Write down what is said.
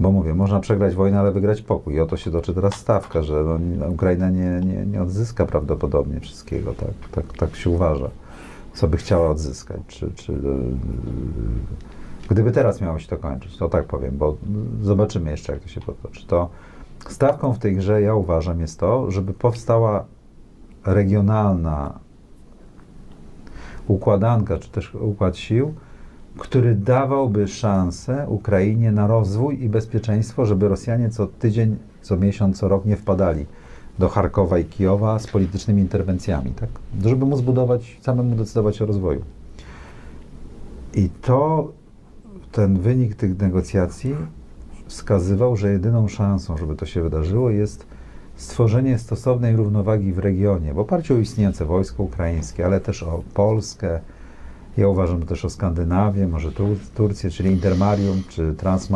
Bo mówię, można przegrać wojnę, ale wygrać pokój. I o to się toczy teraz stawka, że no, Ukraina nie, nie, nie odzyska prawdopodobnie wszystkiego. Tak, tak, tak się uważa. Co by chciała odzyskać. Czy, czy, yy, gdyby teraz miało się to kończyć, to tak powiem, bo zobaczymy jeszcze, jak to się potoczy. To stawką w tej grze, ja uważam, jest to, żeby powstała regionalna układanka, czy też układ sił, który dawałby szansę Ukrainie na rozwój i bezpieczeństwo, żeby Rosjanie co tydzień, co miesiąc, co rok nie wpadali do Charkowa i Kijowa z politycznymi interwencjami, tak? Żeby mu zbudować, samemu decydować o rozwoju. I to, ten wynik tych negocjacji wskazywał, że jedyną szansą, żeby to się wydarzyło, jest stworzenie stosownej równowagi w regionie, w oparciu o istniejące wojsko ukraińskie, ale też o Polskę, ja uważam też o Skandynawię, może Tur- Turcję, czyli Intermarium, czy Transmarium,